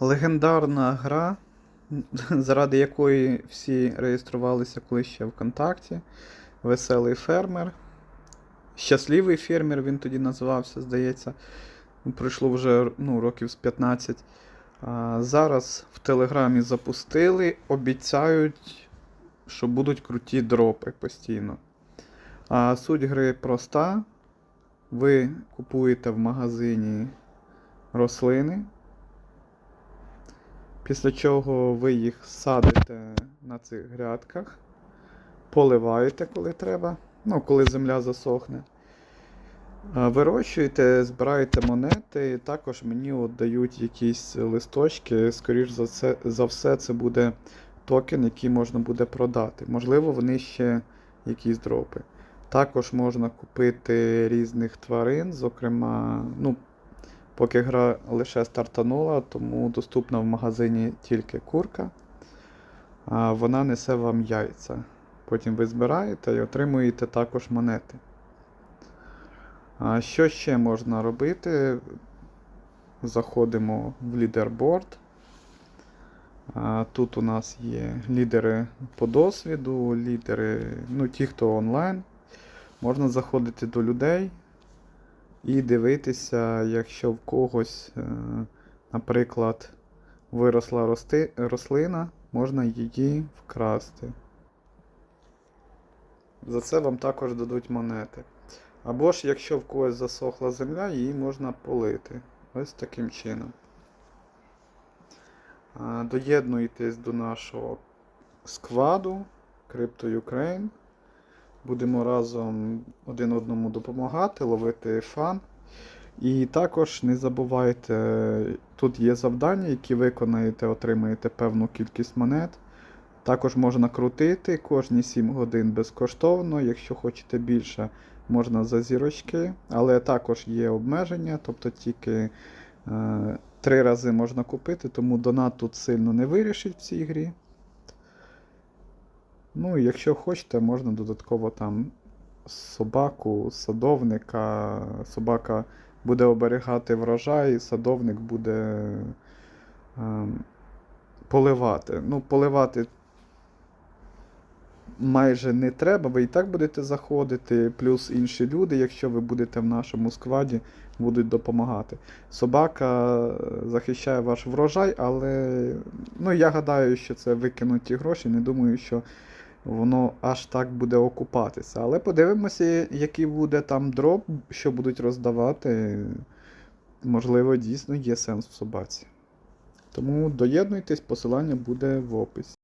Легендарна гра, заради якої всі реєструвалися колись ще ВКонтакті. Веселий фермер. Щасливий фермер він тоді називався, здається. Пройшло вже ну, років з 15. А зараз в Телеграмі запустили, обіцяють, що будуть круті дропи постійно. А суть гри проста. Ви купуєте в магазині рослини. Після чого ви їх садите на цих грядках, поливаєте, коли треба, ну, коли земля засохне. Вирощуєте, збираєте монети, і також мені от дають якісь листочки. Скоріш за, це, за все, це буде токен, який можна буде продати. Можливо, вони ще якісь дропи. Також можна купити різних тварин, зокрема, ну, поки гра лише стартанула, тому доступна в магазині тільки курка. А вона несе вам яйця. Потім ви збираєте і отримуєте також монети. Що ще можна робити? Заходимо в лідерборд. Тут у нас є лідери по досвіду, лідери, ну, ті, хто онлайн. Можна заходити до людей і дивитися, якщо в когось, е, наприклад, виросла рости, рослина, можна її вкрасти. За це вам також дадуть монети. Або ж, якщо в когось засохла земля, її можна полити. Ось таким чином. Доєднуйтесь до нашого складу Crypto Ukraine. Будемо разом один одному допомагати, ловити фан. І також не забувайте, тут є завдання, які виконаєте, отримаєте певну кількість монет. Також можна крутити кожні 7 годин безкоштовно. Якщо хочете більше, можна за зірочки. Але також є обмеження, тобто тільки е, 3 рази можна купити, тому донат тут сильно не вирішить в цій грі. Ну, якщо хочете, можна додатково там собаку, садовника. Собака буде оберігати врожай, садовник буде ем, поливати. Ну, поливати майже не треба, ви і так будете заходити, плюс інші люди, якщо ви будете в нашому складі, будуть допомагати. Собака е, захищає ваш врожай, але ну, я гадаю, що це викинуті гроші. Не думаю, що воно аж так буде окупатися. Але подивимося, який буде там дроп, що будуть роздавати. Можливо, дійсно є сенс в собаці. Тому доєднуйтесь, посилання буде в описі.